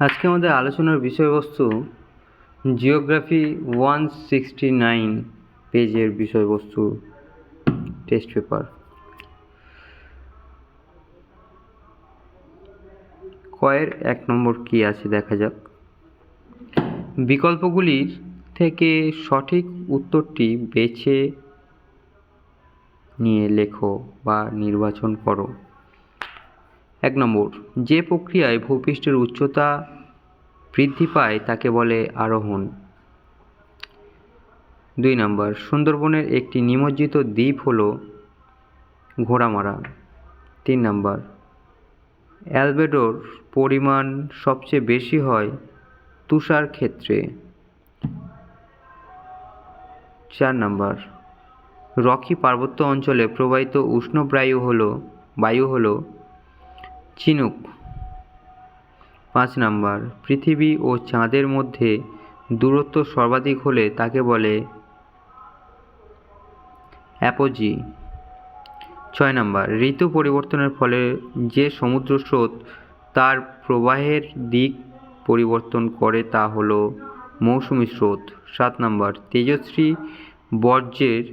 আজকে আমাদের আলোচনার বিষয়বস্তু জিওগ্রাফি ওয়ান সিক্সটি নাইন পেজের বিষয়বস্তু টেস্ট পেপার। কয়ের এক নম্বর কি আছে দেখা যাক। বিকল্পগুলির থেকে সঠিক উত্তরটি বেছে নিয়ে লেখো বা নির্বাচন করো। এক নম্বর, যে প্রক্রিয়ায় ভূপৃষ্ঠের উচ্চতা বৃদ্ধি পায় তাকে বলে আরোহণ। দুই নম্বর, সুন্দরবনের একটি নিমজ্জিত দ্বীপ হল ঘোড়ামারা। তিন নম্বর, অ্যালবেডোর পরিমাণ সবচেয়ে বেশি হয় তুষার ক্ষেত্রে। চার নম্বর, রকি পার্বত্য অঞ্চলে প্রবাহিত উষ্ণ বায়ু হলো বায়ু হলো চিনুক পাঁচ নাম্বার, পৃথিবী ও চাঁদের মধ্যে দূরত্ব সর্বাধিক হলে তাকে বলে অ্যাপোজি। ছয় নাম্বার, ঋতু পরিবর্তনের ফলে যে সমুদ্র স্রোত তার প্রবাহের দিক পরিবর্তন করে তা হলো মৌসুমি স্রোত। সাত নাম্বার তেজশ্রী বর্জ্যের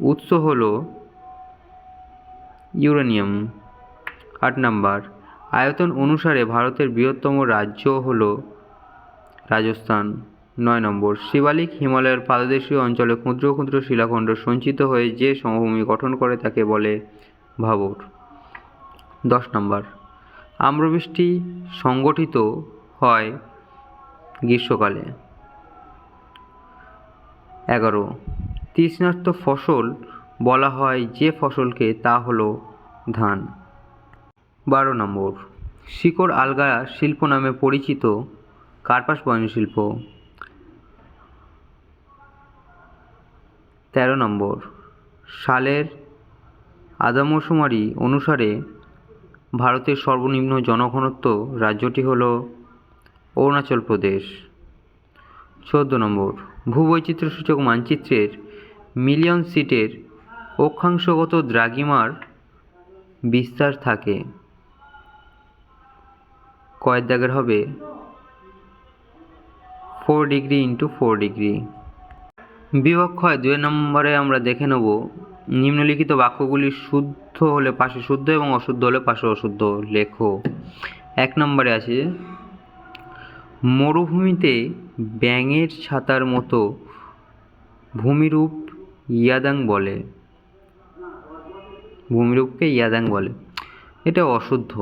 উৎস হলো ইউরেনিয়াম। আট নাম্বার। আয়তন অনুসারে ভারতের বৃহত্তম রাজ্য হল রাজস্থান। নয় নম্বর। শিবালিক হিমালয়ের পাদদেশীয় অঞ্চলে ক্ষুদ্র ক্ষুদ্র শিলাখণ্ড সঞ্চিত হয়ে যে সমভূমি গঠন করে তাকে বলে ভাবর। দশ নম্বর। আম্রবৃষ্টি সংগঠিত হয় গ্রীষ্মকালে। এগারো। তৃষ্ণার্ত ফসল বলা হয় যে ফসলকে তা হলো ধান। বারো নম্বর। শিকড় আলগা শিল্প নামে পরিচিত কার্পাস বয়ন শিল্প। তেরো নম্বর। সালের আদমশুমারি অনুসারে ভারতের সর্বনিম্ন জনঘনত্ব রাজ্যটি হল অরুণাচল প্রদেশ। চোদ্দ নম্বর। ভূবৈচিত্র্যসূচক মানচিত্রের মিলিয়ন সিটের অক্ষাংশগত দ্রাঘিমার বিস্তার থাকে। কয়ের দাগের হবে। Four degree into four degree বিভাগ ক্ষয় দুই নম্বরে আমরা দেখে নেব, নিম্নলিখিত বাক্যগুলি শুদ্ধ হলে পাশে শুদ্ধ এবং অশুদ্ধ হলে পাশে অশুদ্ধ লেখো। এক নম্বরে আছে, মরুভূমিতে ব্যাঙের ছাতার মতো ভূমিরূপ ইয়াদাং বলে। ভূমিরূপকে ইয়াদাং বলে। এটা অশুদ্ধ।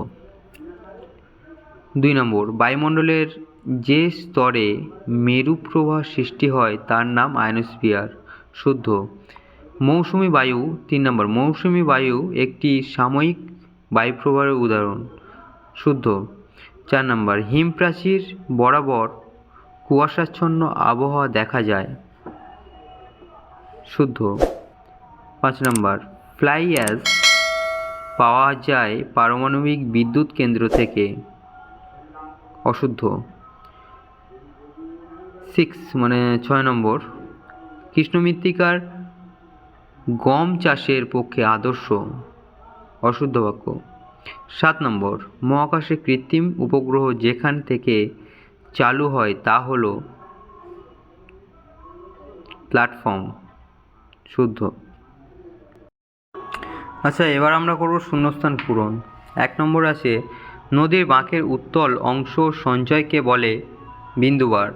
দুই নম্বর, বায়ুমণ্ডলের যে স্তরে মেরুপ্রবাহ সৃষ্টি হয় তার নাম আয়নোস্ফিয়ার শুদ্ধ। মৌসুমি বায়ু, তিন নম্বর, মৌসুমি বায়ু একটি সাময়িক বায়ুপ্রবাহের উদাহরণ। শুদ্ধ। চার নম্বর, হিমপ্রাচীর বরাবর কুয়াশাচ্ছন্ন আবহাওয়া দেখা যায়। শুদ্ধ। পাঁচ নম্বর, ফ্লাই অ্যাশ পাওয়া যায় পারমাণবিক বিদ্যুৎ কেন্দ্র থেকে। অশুদ্ধ। সিক্স মানে ছয় নম্বর। কৃষ্ণমৃত্তিকার গম চাষের পক্ষে আদর্শ। অশুদ্ধ বাক্য। সাত নম্বর। মহাকাশে কৃত্রিম উপগ্রহ যেখান থেকে চালু হয় তা হল প্ল্যাটফর্ম শুদ্ধ। আচ্ছা এবার আমরা করব শূন্যস্থান পূরণ। এক নম্বর আছে নদীর বাঁকের উত্তল অংশ সঞ্চয়কে বলে বিন্দুবার।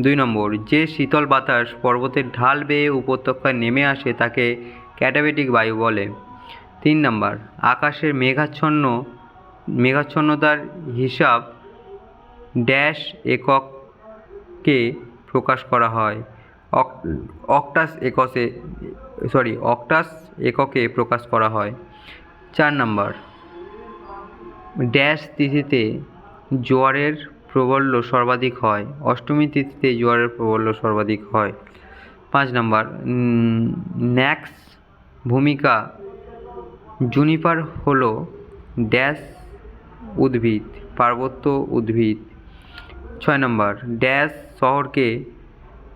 দুই নম্বর, যে শীতল বাতাস পর্বতের ঢাল বেয়ে উপত্যকায় নেমে আসে তাকে ক্যাটাবেটিক বায়ু বলে। তিন নম্বর, আকাশের মেঘাচ্ছন্ন, মেঘাচ্ছন্নতার হিসাব ড্যাশ এককে প্রকাশ করা হয়। অক- অক্টাস একসে সরি অক্টাস এককে প্রকাশ করা হয়। চার নম্বর ড্যাশ তিথিতে জোয়ারের প্রবল্য সর্বাধিক হয়। অষ্টমী তিথিতে জোয়ারের প্রবল্য সর্বাধিক হয়। পাঁচ নম্বর ন্যাক্স ভূমিকা জুনিপার হল ড্যাশ উদ্ভিদ, পার্বত্য উদ্ভিদ। ছয় নম্বর, ড্যাশ শহরকে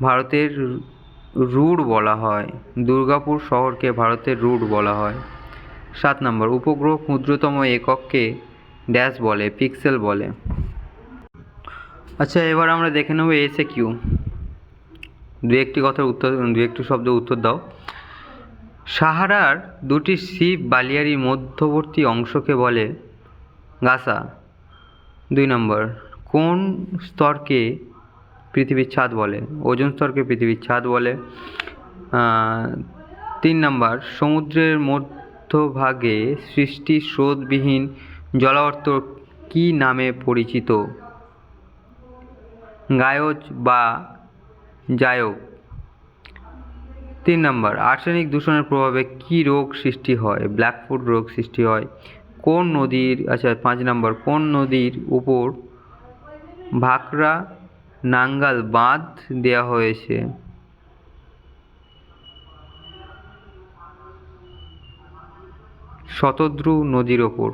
ভারতের রুড় বলা হয়। দুর্গাপুর শহরকে ভারতের রুড় বলা হয়। সাত নম্বর, উপগ্রহ ক্ষুদ্রতম একককে ড্যাশ বলে, পিক্সেল বলে। আচ্ছা এবার আমরা দেখে নেব এসে কিউ। দু একটি কথার উত্তর, দু একটি শব্দ উত্তর দাও। সাহারার দুটি শিব বালিয়ারির মধ্যবর্তী অংশকে বলে গাসা। দুই নম্বর, কোন স্তরকে পৃথিবীর ছাদ বলে? ওজন স্তরকে পৃথিবীর ছাদ বলে। তিন নম্বর, সমুদ্রের মধ্যভাগে সৃষ্টি স্রোতবিহীন জলাবর্ত কী নামে পরিচিত? গায়জ বা জায়ক তিন নম্বর, আর্সেনিক দূষণের প্রভাবে কী রোগ সৃষ্টি হয়? ব্ল্যাকফুট রোগ সৃষ্টি হয়। কোন নদীর আচ্ছা পাঁচ নম্বর, কোন নদীর উপর ভাকরা, নাঙ্গাল বাঁধ দেওয়া হয়েছে? শতদ্রু নদীর ওপর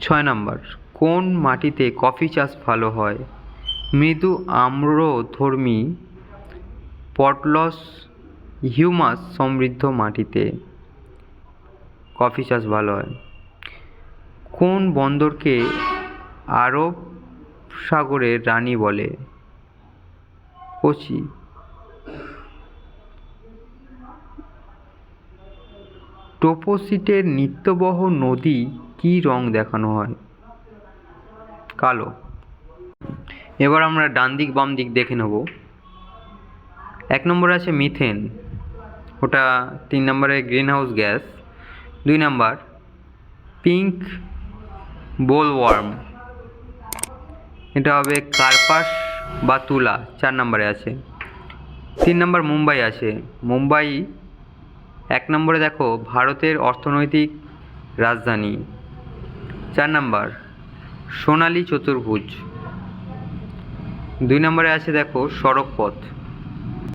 ছয় নম্বর, কোন মাটিতে কফি চাষ ভালো হয়? মৃদু আম্রধর্মী পটলস হিউমাস সমৃদ্ধ মাটিতে কফি চাষ ভালো হয়। কোন বন্দরকে আরব সাগরের রানী বলে? কোচি। টোপোসিটের নিত্যবহ নদী কী রং দেখানো হয়? কালো। এবার আমরা ডান দিক বাম দিক দেখে নেব। এক নম্বরে আছে মিথেন। ওটা তিন নম্বরে গ্রিন হাউস গ্যাস। দুই নাম্বার পিঙ্ক বোলওয়ার্ম। এটা হবে কার্পাস বা তুলা, চার নম্বরে আছে। তিন নম্বর মুম্বাই আছে। মুম্বাই, এক নম্বরে দেখো ভারতের অর্থনৈতিক রাজধানী। চার নাম্বার সোনালী চতুর্ভুজ। দুই নম্বরে আছে দেখো সড়ক পথ